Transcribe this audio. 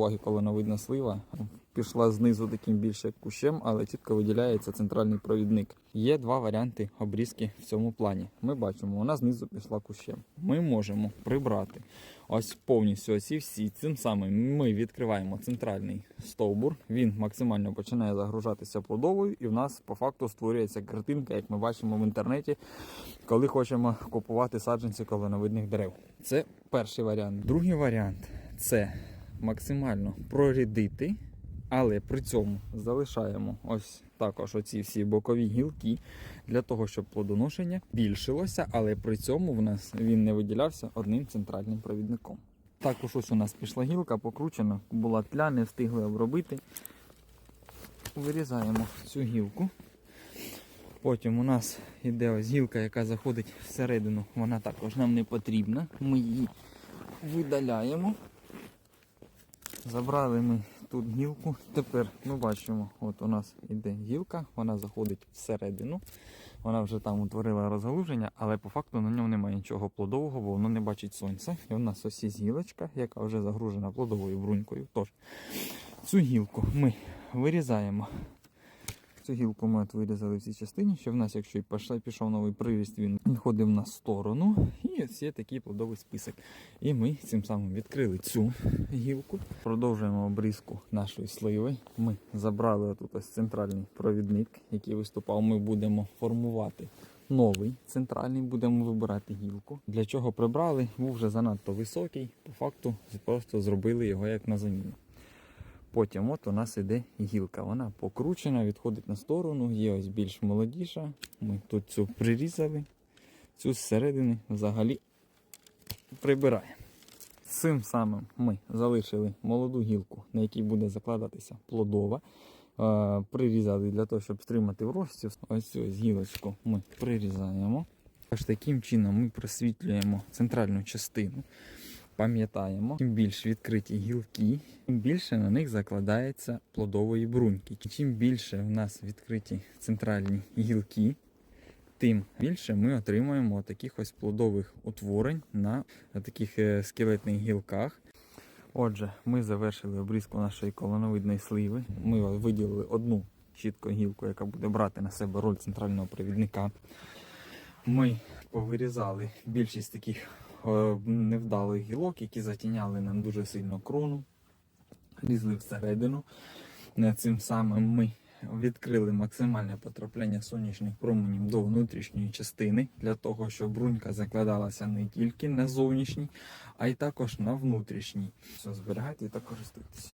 уваги коленовидна слива. Пішла знизу таким більше кущем, але чітко виділяється центральний провідник. Є два варіанти обрізки в цьому плані. Ми бачимо, вона знизу пішла кущем. Ми можемо прибрати ось повністю оці всі. Цим самим ми відкриваємо центральний стовбур. Він максимально починає загружатися плодовою, і в нас по факту створюється картинка, як ми бачимо в інтернеті, коли хочемо купувати саджанці коленовидних дерев. Це перший варіант. Другий варіант це максимально прорідити, але при цьому залишаємо ось також оці всі бокові гілки для того, щоб плодоношення більшилося, але при цьому в нас він не виділявся одним центральним провідником. Також ось у нас пішла гілка покручена, була тля, не встигли обробити. Вирізаємо цю гілку. Потім у нас іде ось гілка, яка заходить всередину, вона також нам не потрібна. Ми її видаляємо. Забрали ми тут гілку. Тепер ми бачимо, от у нас іде гілка, вона заходить всередину. Вона вже там утворила розгалуження, але по факту на ньому немає нічого плодового, бо воно не бачить сонця. І у нас ось є гілочка, яка вже загружена плодовою брунькою. Тож цю гілку ми вирізаємо. Цю гілку ми от вирізали в цій частині, що в нас, якщо і пішов, новий приріст, він відходив на сторону. І ось є такий плодовий список. І ми цим самим відкрили цю гілку. Продовжуємо обрізку нашої сливи. Ми забрали тут ось центральний провідник, який виступав. Ми будемо формувати новий центральний, будемо вибирати гілку. Для чого прибрали? Був вже занадто високий. По факту просто зробили його як на заміну. Потім от у нас іде гілка. Вона покручена, відходить на сторону, є ось більш молодіша. Ми тут цю прирізали, цю зсередини взагалі прибираємо. Цим самим ми залишили молоду гілку, на якій буде закладатися плодова. Е, Прирізали для того, щоб стримати врожцю. Ось цю гілочку ми прирізаємо. Ось таким чином ми просвітлюємо центральну частину пам'ятаємо, чим більш відкриті гілки, тим більше на них закладається плодової бруньки. Чим більше в нас відкриті центральні гілки, тим більше ми отримуємо таких ось плодових утворень на таких е, скелетних гілках. Отже, ми завершили обрізку нашої колоновидної сливи. Ми виділили одну чітко гілку, яка буде брати на себе роль центрального провідника. Ми повирізали більшість таких невдалих гілок, які затіняли нам дуже сильно крону, лізли всередину. Е, Цим самим ми відкрили максимальне потрапляння сонячних променів до внутрішньої частини, для того, щоб брунька закладалася не тільки на зовнішній, а й також на внутрішній. Все, зберігайте і користуйтесь.